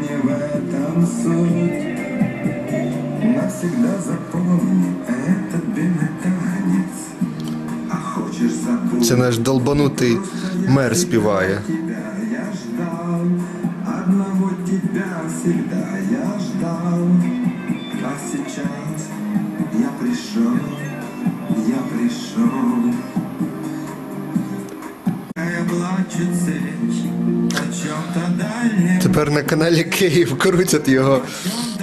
не в этом суть. Навсегда запомни этот белый танец. А хочешь забыть Це наш долбанутий мер співає. я ждал Одного тебя всегда я ждал. А сейчас я пришел, я пришел. Я плачу цель о чем-то дальнем Тепер на каналі Київ крутять його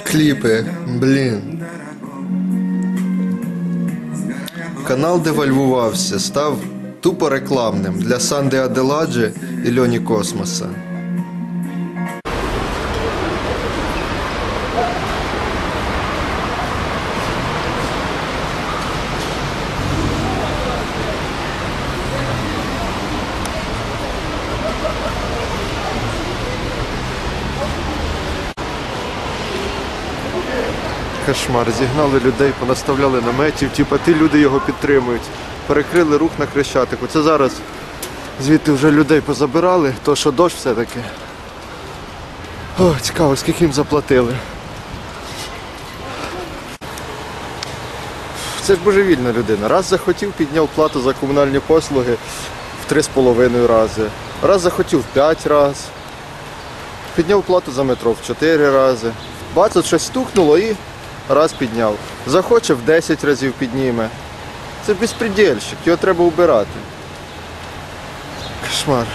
кліпи. Блін. Канал девальвувався, став тупо рекламним для Санди Аделаджі і Льоні Космоса. Кошмар, зігнали людей, понаставляли наметів, типа ті люди його підтримують. Перекрили рух на Хрещатику. Це зараз звідти вже людей позабирали, то що дощ все-таки. О, цікаво, скільки їм заплатили. Це ж божевільна людина. Раз захотів, підняв плату за комунальні послуги в 3,5 рази. Раз захотів в 5 разів. Підняв плату за метро в 4 рази. Бац, щось стукнуло і раз підняв. Захоче в 10 разів підніме. Це безпредельщик, його треба вбирати. Кошмар.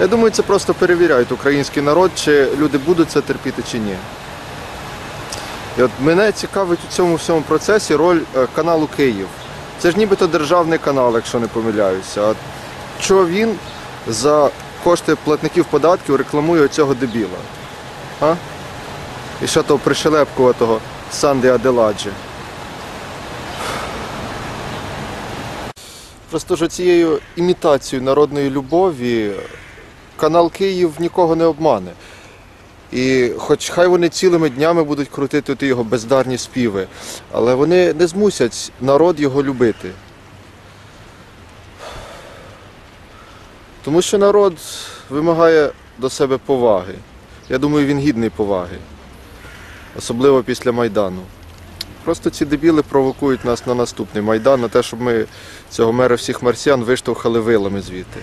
Я думаю, це просто перевіряють український народ, чи люди будуть це терпіти чи ні. І от мене цікавить у цьому всьому процесі роль е, каналу Київ. Це ж нібито державний канал, якщо не помиляюся. А чого він за кошти платників податків рекламує цього дебіла? А? І ще того пришелепкуватого Санди Аделаджі. Просто ж цією імітацією народної любові канал Київ нікого не обмане. І хоч хай вони цілими днями будуть крутити ті його бездарні співи, але вони не змусять народ його любити. Тому що народ вимагає до себе поваги. Я думаю, він гідний поваги. Особливо після Майдану. Просто ці дебіли провокують нас на наступний Майдан, на те, щоб ми цього мера всіх марсіан виштовхали вилами звідти.